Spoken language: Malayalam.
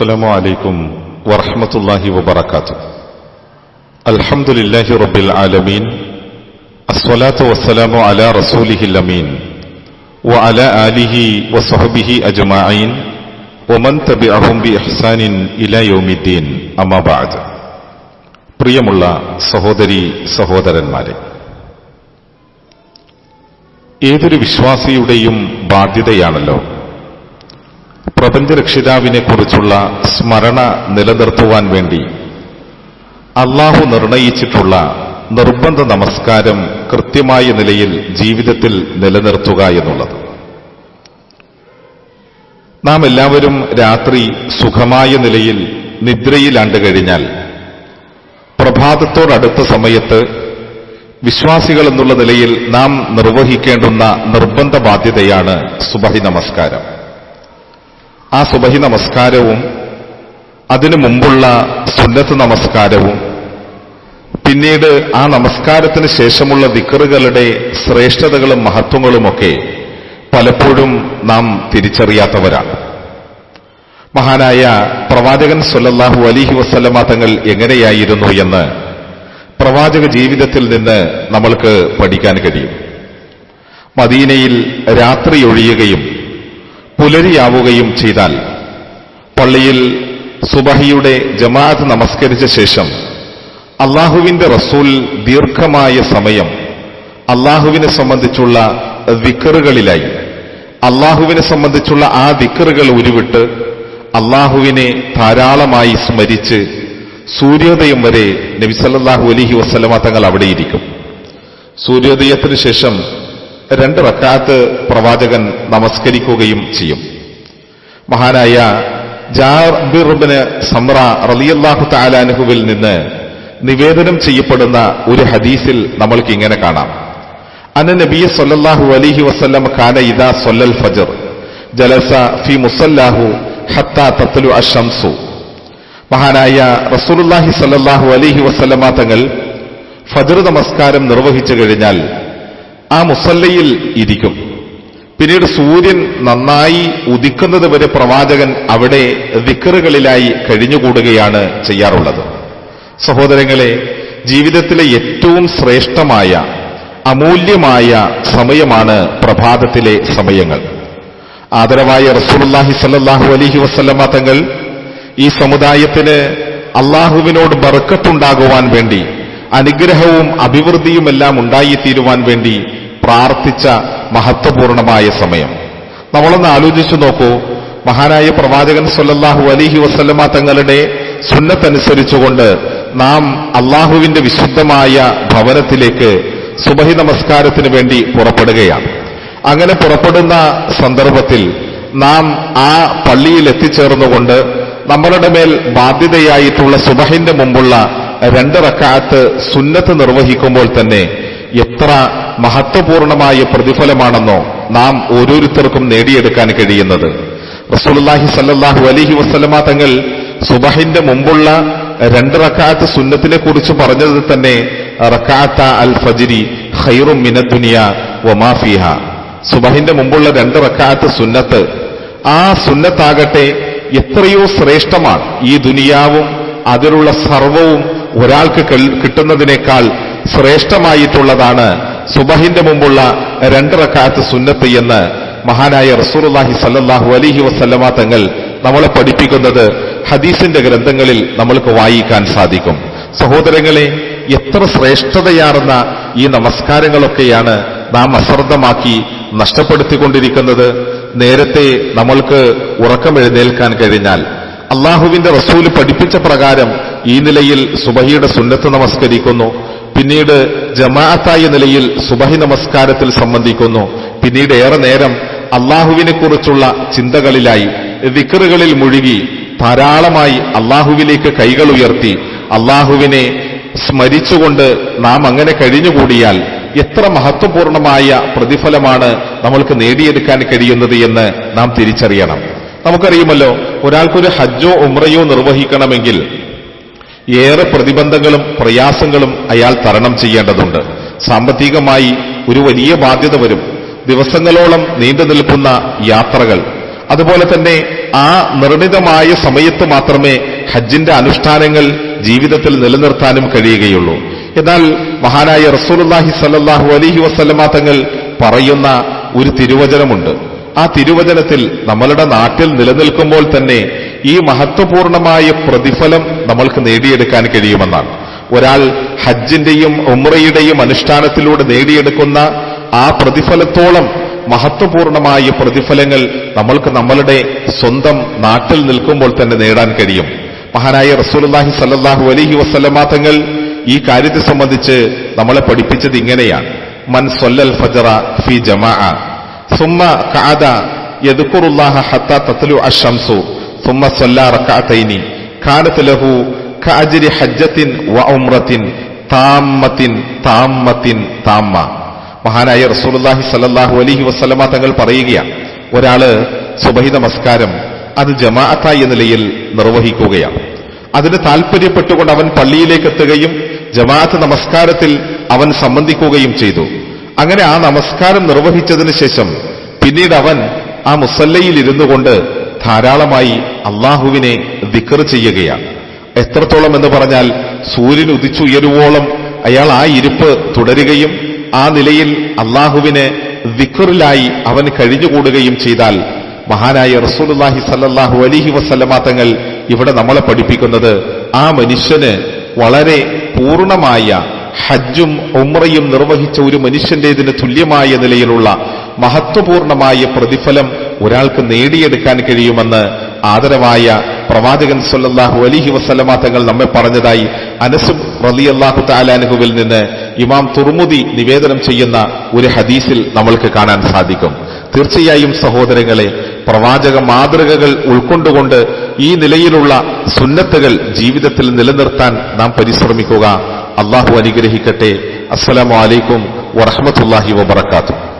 السلام عليكم ورحمة الله وبركاته الحمد لله رب العالمين الصلاة والسلام على رسوله الأمين وعلى آله وصحبه أجمعين ومن تبعهم بإحسان إلى يوم الدين أما بعد പ്രിയമുള്ള സഹോദരി സഹോദരന്മാരെ ഏതൊരു വിശ്വാസിയുടെയും ബാധ്യതയാണല്ലോ പ്രപഞ്ചരക്ഷിതാവിനെ കുറിച്ചുള്ള സ്മരണ നിലനിർത്തുവാൻ വേണ്ടി അള്ളാഹു നിർണയിച്ചിട്ടുള്ള നിർബന്ധ നമസ്കാരം കൃത്യമായ നിലയിൽ ജീവിതത്തിൽ നിലനിർത്തുക എന്നുള്ളത്. നാം എല്ലാവരും രാത്രി സുഖമായ നിലയിൽ നിദ്രയിലാണ്ട് കഴിഞ്ഞാൽ പ്രഭാതത്തോടടുത്ത സമയത്ത് വിശ്വാസികൾ എന്നുള്ള നിലയിൽ നാം നിർവഹിക്കേണ്ടുന്ന നിർബന്ധ ബാധ്യതയാണ് സുബഹി നമസ്കാരം. ആ സുബഹി നമസ്കാരവും അതിനു മുമ്പുള്ള സുന്നത്ത് നമസ്കാരവും പിന്നീട് ആ നമസ്കാരത്തിന് ശേഷമുള്ള ദിക്കറുകളുടെ ശ്രേഷ്ഠതകളും മഹത്വങ്ങളുമൊക്കെ പലപ്പോഴും നാം തിരിച്ചറിയാത്തവരാണ്. മഹാനായ പ്രവാചകൻ സൊല്ലാഹു അലിഹി വസ്ലമ തങ്ങൾ എങ്ങനെയായിരുന്നു എന്ന് പ്രവാചക ജീവിതത്തിൽ നിന്ന് നമ്മൾക്ക് പഠിക്കാൻ കഴിയും. മദീനയിൽ രാത്രി ഒഴിയുകയും പുലരിയാവുകയും ചെയ്താൽ പള്ളിയിൽ സുബഹിയുടെ ജമാഅത്ത് നമസ്കരിച്ച ശേഷം അള്ളാഹുവിന്റെ റസൂൽ ദീർഘമായ സമയം അള്ളാഹുവിനെ സംബന്ധിച്ചുള്ള വിക്കറുകളിലായി അള്ളാഹുവിനെ സംബന്ധിച്ചുള്ള ആ വിക്കറുകൾ ഉരുവിട്ട് അള്ളാഹുവിനെ ധാരാളമായി സ്മരിച്ച് സൂര്യോദയം വരെ നബിസല്ലാഹു അലഹി വസ്ലമ തങ്ങൾ അവിടെയിരിക്കും. സൂര്യോദയത്തിന് ശേഷം രണ്ട് റക്കാത്ത് പ്രവാചകൻ നമസ്കരിക്കുകയും ചെയ്യും. മഹാനായ ജാബിർബിന് സമ്ര റലിയല്ലാഹു താലാനുഹുവിൽ നിന്ന് നിവേദനം ചെയ്യപ്പെടുന്ന ഒരു ഹദീസിൽ നമ്മൾക്ക് ഇങ്ങനെ കാണാം. അന്ന നബിയ സൊല്ലാഹു അലിഹി വസ്ലം ഖാന ഇദാ സൊല്ലൽ ഫജർ ജലസ ഫി മുസല്ലാഹു ഹത്ത തത്തലു അഷംസു. മഹാനായ റസൂലുല്ലാഹി സല്ലാഹു അലിഹി വസ്ലമ തങ്ങൾ ഫജർ നമസ്കാരം നിർവഹിച്ചു കഴിഞ്ഞാൽ ആ മുസല്ലയിൽ ഇരിക്കും. പിന്നീട് സൂര്യൻ നന്നായി ഉദിക്കുന്നത് വരെ പ്രവാചകൻ അവിടെ വിക്കറുകളിലായി കഴിഞ്ഞുകൂടുകയാണ് ചെയ്യാറുള്ളത്. സഹോദരങ്ങളെ ജീവിതത്തിലെ ഏറ്റവും ശ്രേഷ്ഠമായ അമൂല്യമായ സമയമാണ് പ്രഭാതത്തിലെ സമയങ്ങൾ. ആദരവായ റസൂലുല്ലാഹി സല്ലാഹു അലഹി വസ്ലമ തങ്ങൾ ഈ സമുദായത്തിന് അള്ളാഹുവിനോട് ബർക്കത്തുണ്ടാകുവാൻ വേണ്ടി അനുഗ്രഹവും അഭിവൃദ്ധിയുമെല്ലാം ഉണ്ടായിത്തീരുവാൻ വേണ്ടി പ്രാർത്ഥിച്ച മഹത്വപൂർണമായ സമയം. നമ്മളൊന്ന് ആലോചിച്ചു നോക്കൂ. മഹാനായ പ്രവാചകൻ സൊല്ലാഹു അലിഹി വസ്ലമ തങ്ങളുടെ സുന്നത്തനുസരിച്ചുകൊണ്ട് നാം അള്ളാഹുവിന്റെ വിശുദ്ധമായ ഭവനത്തിലേക്ക് സുബഹി നമസ്കാരത്തിന് വേണ്ടി പുറപ്പെടുകയാണ്. അങ്ങനെ പുറപ്പെടുന്ന സന്ദർഭത്തിൽ നാം ആ പള്ളിയിൽ എത്തിച്ചേർന്നുകൊണ്ട് നമ്മളുടെ മേൽ ബാധ്യതയായിട്ടുള്ള സുബഹിന്റെ മുമ്പുള്ള രണ്ട് റക്കാത്ത് സുന്നത്ത് നിർവഹിക്കുമ്പോൾ തന്നെ എത്ര മഹത്വപൂർണമായ പ്രതിഫലമാണെന്നോ നാം ഓരോരുത്തർക്കും നേടിയെടുക്കാൻ കഴിയുന്നത്. റസൂലുള്ളാഹി സല്ലല്ലാഹു അലൈഹി വസല്ലമ തങ്ങൾ സുബഹിന്റെ മുമ്പുള്ള രണ്ട് റക്കാത്ത് സുന്നത്തിനെ കുറിച്ച് പറഞ്ഞത് തന്നെ റക്കാത്ത അൽ ഫജിരി ഖൈറും മിനദ്ദുനിയ വമാഫിഹ സുബഹിന്റെ മുമ്പുള്ള രണ്ട് റക്കാത്ത് സുന്നത്ത് ആ സുന്നത്താകട്ടെ എത്രയോ ശ്രേഷ്ഠമാണ്. ഈ ദുനിയാവും അതിലുള്ള സർവവും ഒരാൾക്ക് കിട്ടുന്നതിനേക്കാൾ ശ്രേഷ്ഠമായിട്ടുള്ളതാണ് സുബഹിന്റെ മുമ്പുള്ള രണ്ട് റക്കാത്ത് സുന്നത്ത് എന്ന് മഹാനായ റസൂർലാഹി സല്ലാഹു അലിഹി വസല്ലമ തങ്ങൾ നമ്മളെ പഠിപ്പിക്കുന്നത് ഹദീസിന്റെ ഗ്രന്ഥങ്ങളിൽ നമ്മൾക്ക് വായിക്കാൻ സാധിക്കും. സഹോദരങ്ങളെ എത്ര ശ്രേഷ്ഠതയാർന്ന ഈ നമസ്കാരങ്ങളൊക്കെയാണ് നാം അശ്രദ്ധമാക്കി നഷ്ടപ്പെടുത്തിക്കൊണ്ടിരിക്കുന്നത്. നേരത്തെ നമ്മൾക്ക് ഉറക്കം എഴുന്നേൽക്കാൻ കഴിഞ്ഞാൽ അള്ളാഹുവിന്റെ റസൂൽ പഠിപ്പിച്ച പ്രകാരം ഈ നിലയിൽ സുബഹിയുടെ സുന്നത്ത് നമസ്കരിക്കുന്നു. പിന്നീട് ജമാഅത്തായ നിലയിൽ സുബഹി നമസ്കാരത്തിൽ സംബന്ധിക്കുന്നു. പിന്നീട് ഏറെ നേരം അള്ളാഹുവിനെ കുറിച്ചുള്ള ചിന്തകളിലായി വിക്കറുകളിൽ മുഴുകി ധാരാളമായി അള്ളാഹുവിലേക്ക് കൈകൾ ഉയർത്തി അള്ളാഹുവിനെ സ്മരിച്ചുകൊണ്ട് നാം അങ്ങനെ കഴിഞ്ഞുകൂടിയാൽ എത്ര മഹത്വപൂർണമായ പ്രതിഫലമാണ് നമ്മൾക്ക് നേടിയെടുക്കാൻ കഴിയുന്നത് എന്ന് നാം തിരിച്ചറിയണം. നമുക്കറിയുമല്ലോ ഒരാൾക്കൊരു ഹജ്ജോ ഉമ്രയോ നിർവഹിക്കണമെങ്കിൽ ഏറെ പ്രതിബന്ധങ്ങളും പ്രയാസങ്ങളും അയാൾ തരണം ചെയ്യേണ്ടതുണ്ട്. സാമ്പത്തികമായി ഒരു വലിയ ബാധ്യത വരും. ദിവസങ്ങളോളം നീണ്ടു നിൽക്കുന്ന യാത്രകൾ. അതുപോലെ തന്നെ ആ നിർണിതമായ സമയത്ത് മാത്രമേ ഹജ്ജിന്റെ അനുഷ്ഠാനങ്ങൾ ജീവിതത്തിൽ നിലനിർത്താനും കഴിയുകയുള്ളൂ. എന്നാൽ മഹാനായ റസൂലുല്ലാഹി സല്ലല്ലാഹു അലൈഹി വസല്ലമ തങ്ങൾ പറയുന്ന ഒരു തിരുവചനമുണ്ട്. ആ തിരുവചനത്തിൽ നമ്മളുടെ നാട്ടിൽ നിലനിൽക്കുമ്പോൾ തന്നെ ഈ മഹത്വപൂർണമായ പ്രതിഫലം നമ്മൾക്ക് നേടിയെടുക്കാൻ കഴിയുമെന്നാണ്. ഒരാൾ ഹജ്ജിന്റെയും ഉമ്രയുടെയും അനുഷ്ഠാനത്തിലൂടെ നേടിയെടുക്കുന്ന ആ പ്രതിഫലത്തോളം മഹത്വപൂർണമായ പ്രതിഫലങ്ങൾ നമ്മൾക്ക് നമ്മളുടെ സ്വന്തം നാട്ടിൽ നിൽക്കുമ്പോൾ തന്നെ നേടാൻ കഴിയും. മഹാനായ റസൂലുള്ളാഹി സല്ലാഹു അലഹി വസല്ലമ തങ്ങൾ ഈ കാര്യത്തെ സംബന്ധിച്ച് നമ്മളെ പഠിപ്പിച്ചത് ഇങ്ങനെയാണ്. മൻ സൊല്ലൽ ഫജറ ഫി ജമാ സുമ്മ കാദ യദുക്കുറുല്ലാഹ ഹത്ത തത്ലു അഷംസു സുമ്മ സൊല്ല റക്അതൈനി കാനത്ത് ലഹു ഹജ്ജത്തിൻ വ താമത്തിൻ താമ്മത്തിൻ താമ്മ. മഹാനായ റസൂലുള്ളാഹി സല്ലാഹു അലഹി വസ്ലമ തങ്ങൾ പറയുകയാണ് ഒരാൾ സുബഹി നമസ്കാരം അത് ജമാഅത്തായ നിലയിൽ നിർവഹിക്കുകയാണ് അതിന് താല്പര്യപ്പെട്ടുകൊണ്ട് അവൻ പള്ളിയിലേക്ക് എത്തുകയും ജമാഅത്ത് നമസ്കാരത്തിൽ അവൻ സംബന്ധിക്കുകയും ചെയ്തു. അങ്ങനെ ആ നമസ്കാരം നിർവഹിച്ചതിന് ശേഷം പിന്നീട് അവൻ ആ മുസല്ലയിൽ ഇരുന്നു കൊണ്ട് ധാരാളമായി അള്ളാഹുവിനെ ദിക്കർ ചെയ്യുകയാണ്. എത്രത്തോളം എന്ന് പറഞ്ഞാൽ സൂര്യൻ ഉദിച്ചുയരുവോളം അയാൾ ആ ഇരിപ്പ് തുടരുകയും ആ നിലയിൽ അള്ളാഹുവിനെ ദിക്കറിലായി അവൻ കഴിഞ്ഞുകൂടുകയും ചെയ്താൽ മഹാനായ റസൂലുല്ലാഹി സല്ലാഹു അലിഹി വസല്ലമ തങ്ങൾ ഇവിടെ നമ്മളെ പഠിപ്പിക്കുന്നത് ആ മനുഷ്യന് വളരെ പൂർണമായ ഹജ്ജും ഉമ്രയും നിർവഹിച്ച ഒരു മനുഷ്യന്റേതിന് തുല്യമായ നിലയിലുള്ള മഹത്വപൂർണമായ പ്രതിഫലം ഒരാൾക്ക് നേടിയെടുക്കാൻ കഴിയുമെന്ന് ആദരവായ പ്രവാചകൻ സല്ലല്ലാഹു അലിഹി വസല്ലമ തങ്ങൾ നമ്മെ പറഞ്ഞതായി അനസും റലി അള്ളാഹു താലാനുഹുവിൽ നിന്ന് ഇമാം തുർമുദി നിവേദനം ചെയ്യുന്ന ഒരു ഹദീസിൽ നമ്മൾക്ക് കാണാൻ സാധിക്കും. തീർച്ചയായും സഹോദരങ്ങളെ പ്രവാചക മാതൃകകൾ ഉൾക്കൊണ്ടുകൊണ്ട് ഈ നിലയിലുള്ള സുന്നത്തുകൾ ജീവിതത്തിൽ നിലനിർത്താൻ നാം പരിശ്രമിക്കുക. അള്ളാഹു അനുഗ്രഹിക്കട്ടെ. അസ്സലാമു അലൈക്കും വറഹമത്തല്ലാഹി വബർക്കാത്തു